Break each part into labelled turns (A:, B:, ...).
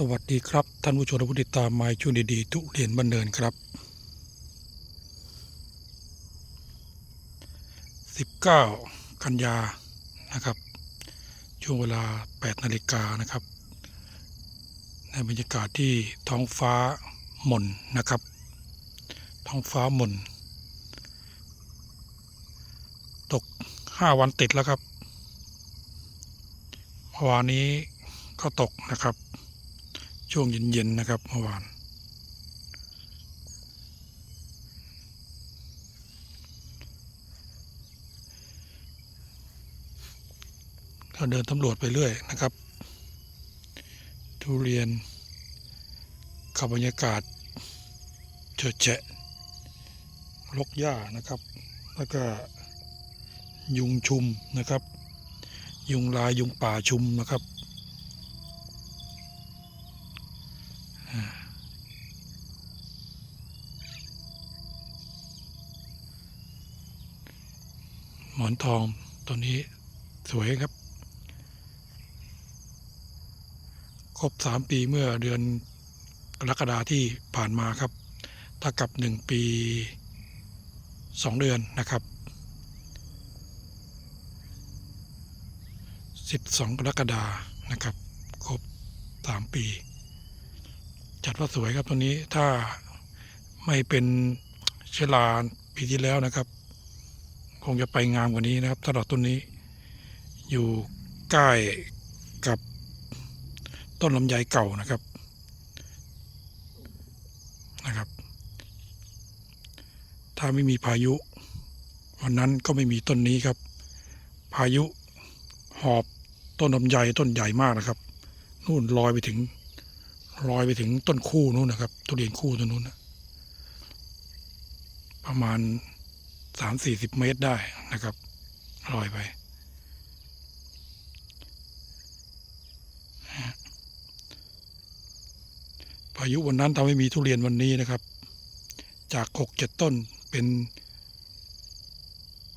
A: สวัสดีครับ ท่านผู้ชมและผู้ติดตามไมค์ชุนดีๆทุเรียนบันเดินครับ 19 กันยานะครับ ช่วงเวลา 8 นาฬิกานะครับ ในบรรยากาศที่ท้องฟ้าหม่นนะครับ ท้องฟ้าหม่น ตก 5 วันติดแล้วครับเมื่อวานนี้ก็ตกนะครับ ช่วงเย็นๆนะครับเมื่อวาน ก็เดินสำรวจไปเรื่อยนะครับ ทุเรียนกับบรรยากาศเฉอะแฉะรกหญ้านะครับ แล้วก็ยุงชุมนะครับ ยุงลายยุงป่าชุมนะครับ หมอนทองตัวนี้สวยครับ ครบสามปีเมื่อเดือนกรกฎาที่ผ่านมาครับเท่ากับหนึ่งปีสองเดือนนะครับสิบสองกรกฎานะครับ ครบสามปี จัดว่าสวยครับตัวนี้ถ้าไม่เป็นเชอราปีที่แล้วนะครับ คงจะไปงามกว่านี้นะครับสำหรับต้นนี้ อยู่ใกล้กับต้นลำไยเก่านะครับนะครับ ถ้าไม่มีพายุ วันนั้นก็ไม่มีต้นนี้ครับ พายุหอบต้นลำไยต้นใหญ่มากนะครับ นู่นลอยไปถึง ลอยไปถึงต้นคู่นู้นนะครับทุเรียนคู่ตัวนู้นนะประมาณสามสี่สิบเมตรได้นะครับลอยไป พายุวันนั้นทำให้มีทุเรียนวันนี้นะครับ จากหกเจ็ดต้นเป็น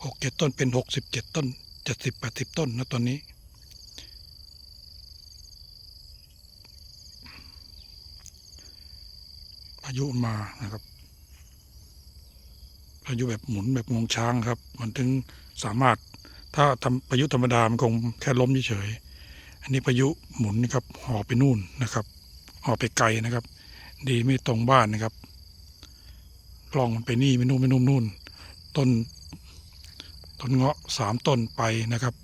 A: หกเจ็ดต้นเป็นหกสิบเจ็ดต้นเจ็ดสิบแปดสิบต้นนะตอนนี้ายุมานะครับพายุแบบหมุนแบบงวงช้างครับ มันถึงสามารถถ้าทำพายุธรรมดามันคงแค่ล้มเฉยอันนี้พายุหมุนนะครับห่อไปนู่นนะครับห่อไปไกลนะครับ ดีไม่ตรงบ้านนะครับกล้องมันไปนี่ไม่นู่นไม่นู่นนู่นต้นต้นเงาะสามต้นไปนะครับ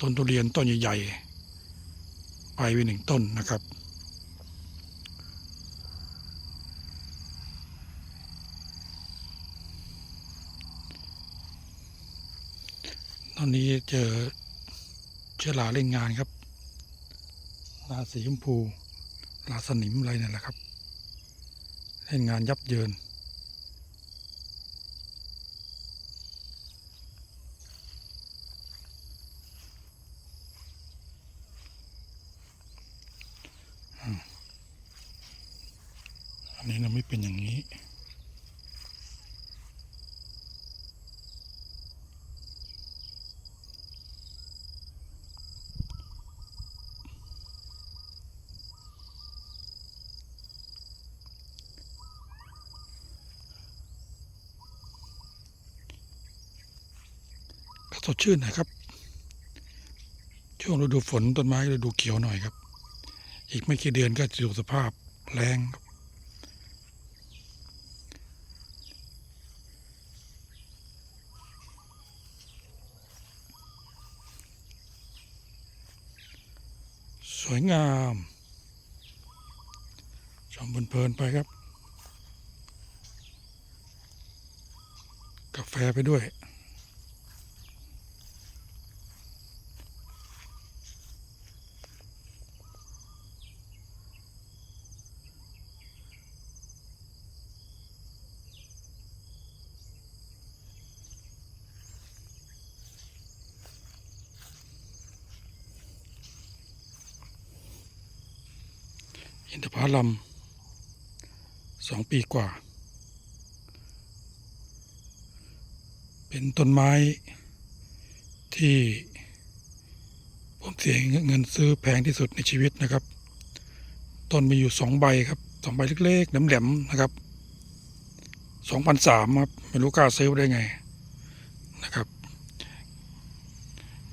A: ต้นทุเรียนต้นใหญ่ๆไปไปหนึ่งต้นนะครับ อนนี้เจอเชื้อราเล่นงานครับราสีชมพูราสนิมอะไรเนี่ยแหละครับ เล่นงานยับเยิน อันนี้เราไม่เป็นอย่างนี้ สดชื่นนะครับ ช่วงฤดูฝนต้นไม้ฤดูเขียวหน่อยครับ อีกไม่กี่เดือนก็จะดูสภาพแรงครับสวยงาม ชมเพลินๆไปครับ กาแฟไปด้วย อินทผลัมสองปีกว่า เป็นต้นไม้ที่ผมเสียเงินซื้อแพงที่สุดในชีวิตนะครับ ต้นมีอยู่สองใบครับสองใบเล็กๆแหลมๆนะครับสองพันสามครับ ไม่รู้กล้าซื้อได้ไงนะครับ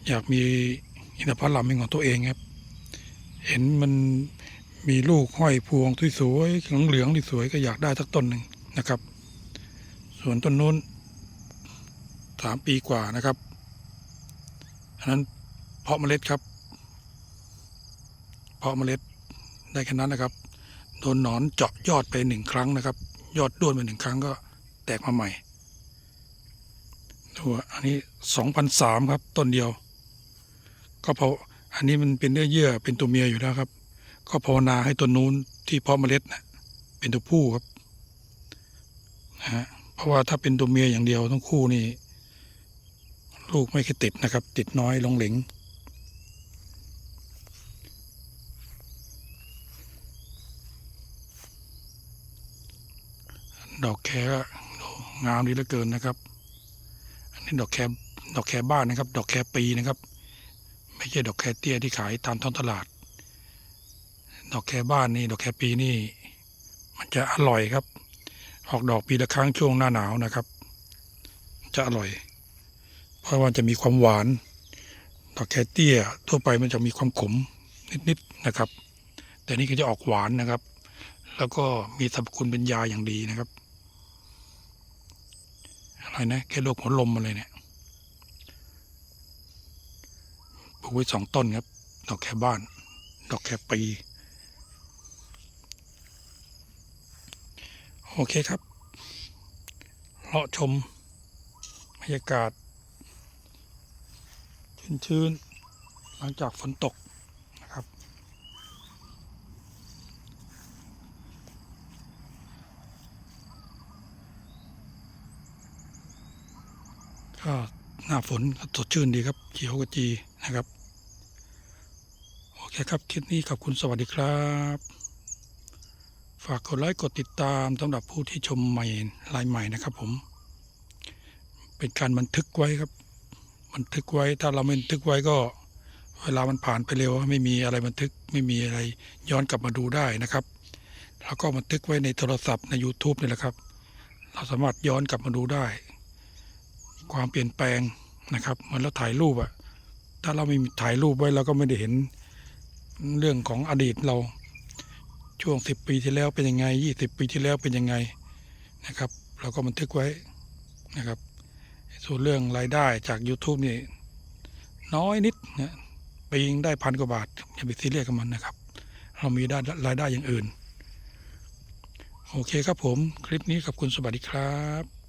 A: อยากมีอินทผลัมเป็นของตัวเองครับ เห็นมัน มีลูกห้อยพวงสวยๆเหลืองๆสวยก็อยากได้สักต้นหนึ่งนะครับ ส่วนต้นนู้นสามปีกว่านะครับอันนั้นเพาะเมล็ดครับ เพาะเมล็ดได้แค่นั้นนะครับโดนหนอนเจาะยอดไปหนึ่งครั้งนะครับ ยอดด้วนไปหนึ่งครั้งก็แตกมาใหม่ดูอะอันนี้สองพันสามครับต้นเดียว ก็เพราะอันนี้มันเป็นเนื้อเยื่อเป็นตัวเมียอยู่แล้วครับ ก็ภาวนาให้ตัวนู้นที่เพาะเมล็ดนะเป็นตัวผู้ครับนะฮะเพราะว่าถ้าเป็นตัวเมียอย่างเดียวทั้งคู่นี่ ลูกไม่ค่อยติดนะครับ ติดน้อยลงเหลงดอกแคงามดีเหลือเกินนะครับ อันนี้ดอกแคดอกแคบ้านนะครับ ดอกแคปีนะครับ ไม่ใช่ดอกแคเตี้ยที่ขายตามท้องตลาด ดอกแคบ้านนี่ดอกแคปีนี่ มันจะอร่อยครับ ออกดอกปีละครั้งช่วงหน้าหนาวนะครับ จะอร่อย เพราะว่าจะมีความหวาน ดอกแคเตี้ย ทั่วไปมันจะมีความขมนิดๆนะครับ แต่นี่ก็จะออกหวานนะครับ แล้วก็มีสรรพคุณเป็นยาอย่างดีนะครับอะไรนะแค่โรคหัวลมอะไรเนี่ยปลูกไว้สองต้นครับ ดอกแคบ้าน ดอกแคปี โอเคครับเลาะชมบรรยากาศ ชื้นๆ หลังจากฝนตกนะครับ ก็หน้าฝนก็สดชื่นดีครับ เขียวกระจีนะครับ โอเคครับ คลิปนี้ขอบคุณสวัสดีครับ ฝากกดไลค์กดติดตามสำหรับผู้ที่ชมใหม่รายใหม่นะครับผม เป็นการบันทึกไว้ครับ บันทึกไว้ถ้าเราไม่บันทึกไว้ก็ เวลามันผ่านไปเร็ว ไม่มีอะไรบันทึกไม่มีอะไรย้อนกลับมาดูได้นะครับแล้วก็บันทึกไว้ในโทรศัพท์ใน YouTube นี่แหละครับ เราสามารถย้อนกลับมาดูได้ ความเปลี่ยนแปลงนะครับเหมือนเราถ่ายรูปอะถ้าเราไม่ถ่ายรูปไว้เราก็ไม่ได้เห็นเรื่องของอดีตเรา ช่วง 10 ปีที่แล้วเป็นยังไง 20 ปีที่แล้วเป็นยังไงนะครับ เราก็บันทึกไว้นะครับ ส่วนเรื่องรายได้จาก YouTube นี่น้อยนิดนะปีงได้พันกว่าบาท อย่าไปซีเรียสกับมันนะครับ เรามีได้รายได้อย่างอื่น โอเคครับผม คลิปนี้ขอบคุณสวัสดีครับ